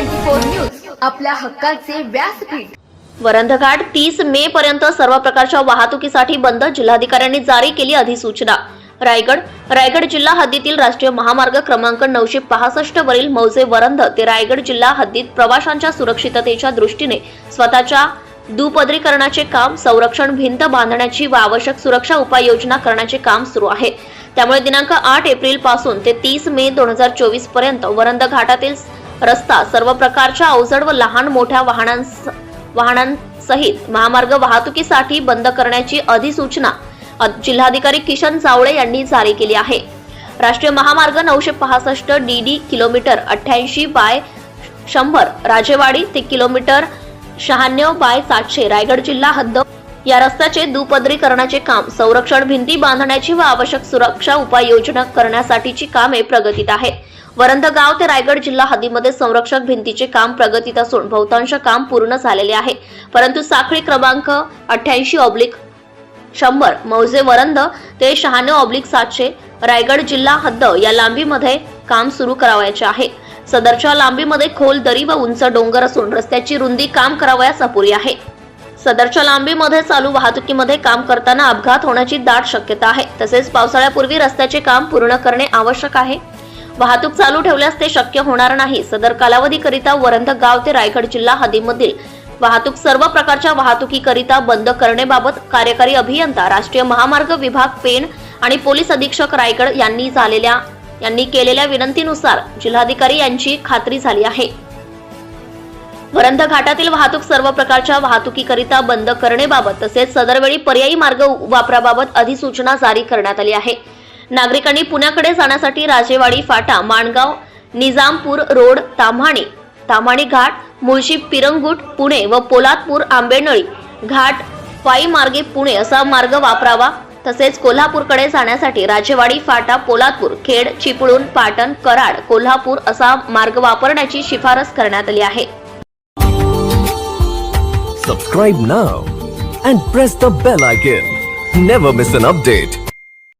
Four news आपल्या हक्काचे व्यासपीठ. वरंधघाट तीस मे पर्यंत सर्व प्रकारच्या वाहतुकीसाठी बंद जिल्हाधिकाऱ्यांनी जारी केली अधिसूचना. रायगड रायगड जिल्हा हद्दीतील राष्ट्रीय महामार्ग क्रमांक नऊशे पासष्ट वरील मौजे वरंध ते रायगड जिल्हा हद्दीत प्रवाशांच्या सुरक्षिततेच्या दृष्टीने स्वतःच्या दुपदरीकरणाचे काम संरक्षण भिंत बांधण्याची व आवश्यक सुरक्षा उपाययोजना करण्याचे काम सुरू आहे. त्यामुळे दिनांक आठ एप्रिलपासून ते तीस मे दोन हजार चोवीसपर्यंत वरंध घाटातील रस्ता सर्व प्रकारच्या अवजड व लहान मोठ्या वाहनांस वाहनांसहित महामार्ग वाहतुकीसाठी बंद करण्याची अधिसूचना जिल्हाधिकारी किशन जावळे यांनी जारी केली आहे. राष्ट्रीय महामार्ग नऊशे पासष्ट डी डी किलोमीटर अठ्ठ्याऐंशी बाय शंभर राजेवाडी ते किलोमीटर शहाण्णव बाय सातशे रायगड जिल्हा हद्द. या रस्त्याचे दुपदरीकरणाचे काम संरक्षण भिंती बांधण्याची व आवश्यक सुरक्षा उपाययोजना करण्यासाठीची कामे प्रगतीत आहे वरंधगाव ते रायगड जिल्हा हद्दीमध्ये संरक्षक भिंतीचे काम प्रगतीत असून बहुतांश काम पूर्ण झालेले आहे. परंतु साखळी क्रमांक अठ्ठ्याऐंशी ऑब्लिक शंभर मौजे वरंद ते शहाण्णव ऑब्लिक सातशे रायगड जिल्हा हद्द या लांबीमध्ये काम सुरू करावयाचे आहे. सदरच्या लांबीमध्ये खोल दरी व उंच डोंगर असून रस्त्याची रुंदी काम करावयास अपुरी आहे. सदरच्या लांबीमध्ये चालू वाहतुकीमध्ये काम करताना अपघात होण्याची दाट शक्यता आहे. तसेच पावसाळ्यापूर्वी रस्त्याचे काम पूर्ण करणे आवश्यक आहे. वाहतूक चालू ठेवल्यास ते शक्य होणार नाही. सदर कालावधीकरिता वरंध गाव ते रायगड जिल्हा हद्दीमधील वाहतूक सर्व प्रकारच्या वाहतुकीकरिता बंद करण्याबाबत कार्यकारी अभियंता राष्ट्रीय महामार्ग विभाग पेण आणि पोलीस अधीक्षक रायगड यांनी झालेल्या यांनी केलेल्या विनंतीनुसार जिल्हाधिकारी यांची खात्री झाली आहे. वरंध घाटातील वाहतूक सर्व प्रकारच्या वाहतुकीकरिता बंद करणेबाबत तसेच सदरवेळी पर्यायी मार्ग वापराबाबत अधिसूचना जारी करण्यात आली आहे. नागरिकांनी पुण्याकडे जाण्यासाठी राजेवाडी फाटा माणगाव निजामपूर रोड ताम्हाणे ताम्हाणे घाट मुळशी पिरंगुट पुणे व पोलादपूर आंबेनळी घाट पायी मार्गे पुणे असा मार्ग वापरावा. तसेच कोल्हापूरकडे जाण्यासाठी राजेवाडी फाटा पोलादपूर खेड चिपळूण पाटण कराड कोल्हापूर असा मार्ग वापरण्याची शिफारस करण्यात आली आहे. Subscribe now and press the bell icon never miss an update